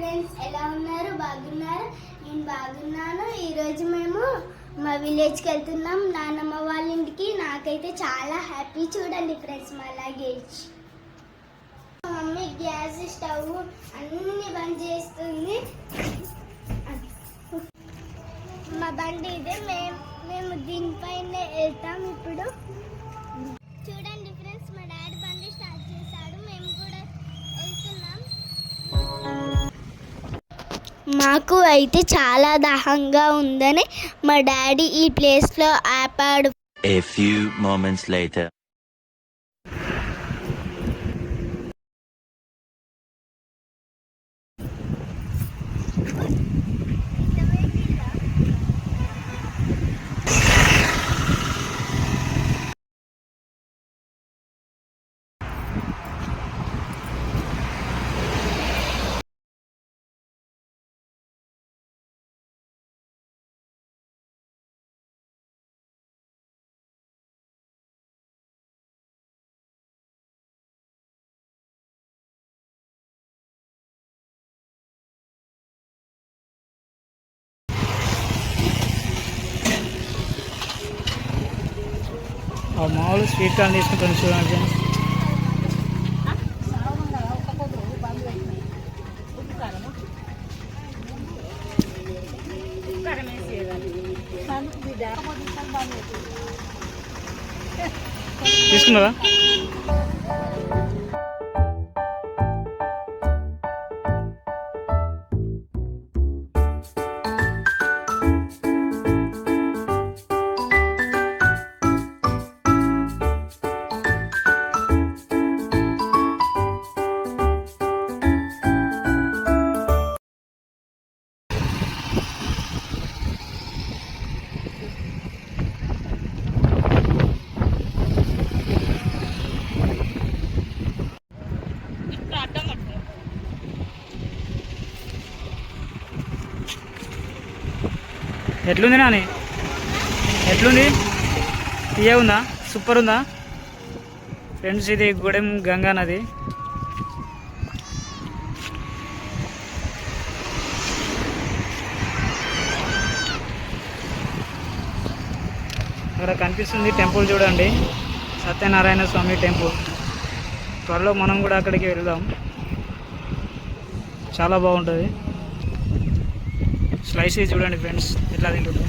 Friends ఎలా ఉన్నారు? బాగున్నారు? నేను బాగున్నాను. ఈరోజు మేము మా విలేజ్కి వెళ్తున్నాం. నాన్నమ్మ వాళ్ళ ఇంటికి. నాకైతే చాలా హ్యాపీ చూడండి ఫ్రెండ్స్ మా లగేజ్. మా మమ్మీ గ్యాస్ స్టవ్ అన్ని బంద్ చేస్తుంది. మా బండి ఇదే. మేము మేము దీనిపైన వెళ్తాం ఇప్పుడు. మాకు అయితే చాలా దాహంగా ఉందని మా డాడీ ఈ ప్లేస్లో ఆపాడు A few moments later. మామూలు స్వీట్ కార్న్ తీసుకుంటాను చూడండి తీసుకున్నారా? ఎట్లుంది నాని? ఎట్లుంది? తీయ ఉందా? సూపర్ ఉందా? ఫ్రెండ్స్ ఇది గూడెం గంగా నది. అక్కడ కనిపిస్తుంది టెంపుల్ చూడండి. సత్యనారాయణ స్వామి టెంపుల్. త్వరలో మనం కూడా అక్కడికి వెళ్దాం. చాలా బాగుంటుంది. స్లైసీ చూడండి ఫ్రెండ్స్ ఎట్లా తింటుందో.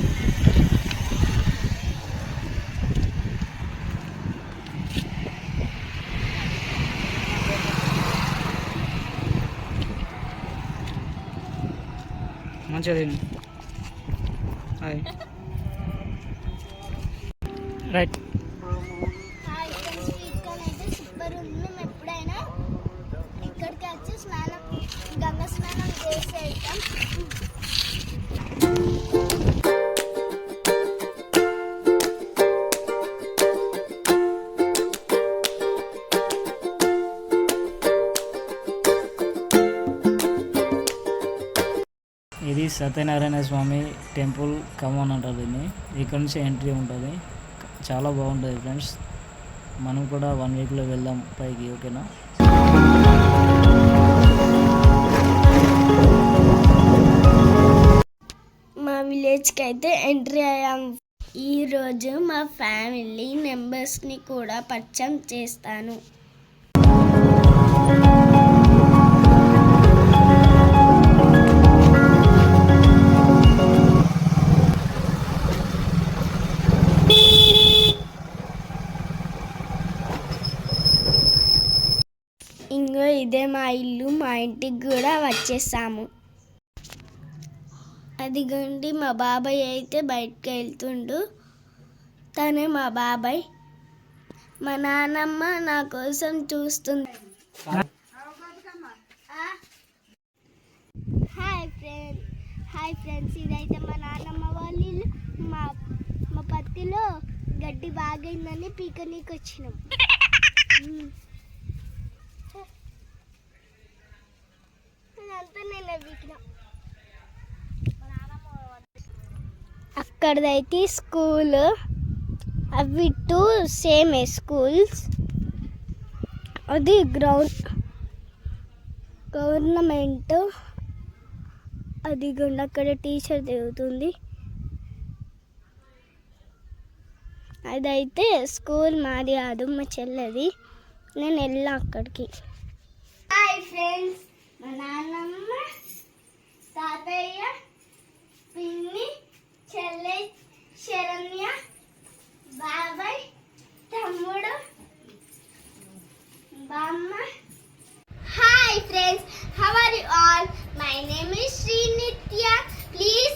మంచిగా తిను. హాయ్. రైట్. ఇది సత్యనారాయణ స్వామి టెంపుల్. కమాన్ అంటారు దీన్ని. ఇక్కడ నుంచి ఎంట్రీ ఉంటుంది. చాలా బాగుంటుంది ఫ్రెండ్స్. మనం కూడా వన్ వీక్లో వెళ్దాం పైకి ఓకేనా మా విలేజ్కి అయితే ఎంట్రీ అయ్యాం. ఈరోజు మా ఫ్యామిలీ మెంబర్స్ని కూడా పరిచయం చేస్తాను. ఇల్లు మా ఇంటికి కూడా వచ్చేసాము. అదిగోండి మా బాబాయ్ అయితే బయటకు వెళ్తుండు. తనే మా బాబాయ్. మా నాన్నమ్మ నా కోసం చూస్తుంది. Hi friend. హాయ్ ఫ్రెండ్స్ ఇదైతే మా నాన్నమ్మ వాళ్ళ ఇల్లు. మా మా పత్తిలో గడ్డి బాగైందని పీకనీకి వచ్చినాం అక్కడైతే స్కూల్ అవి టూ సేమ్ స్కూల్స్. అది గ్రౌండ్ గవర్నమెంట్ అది గుండా అక్కడ టీచర్ దిగుతుంది. అదైతే స్కూల్ మాది కాదు మా చెల్లెది. నేను వెళ్ళా అక్కడికి. హాయ్ ఫ్రెండ్స్ మా నాన్నమ్మ తాతయ్య పిన్ని చెల్లె శరణ్య బాబాయ్ తమ్ముడు బామ్మ. Hi friends how are you all my name is Shri Nitya please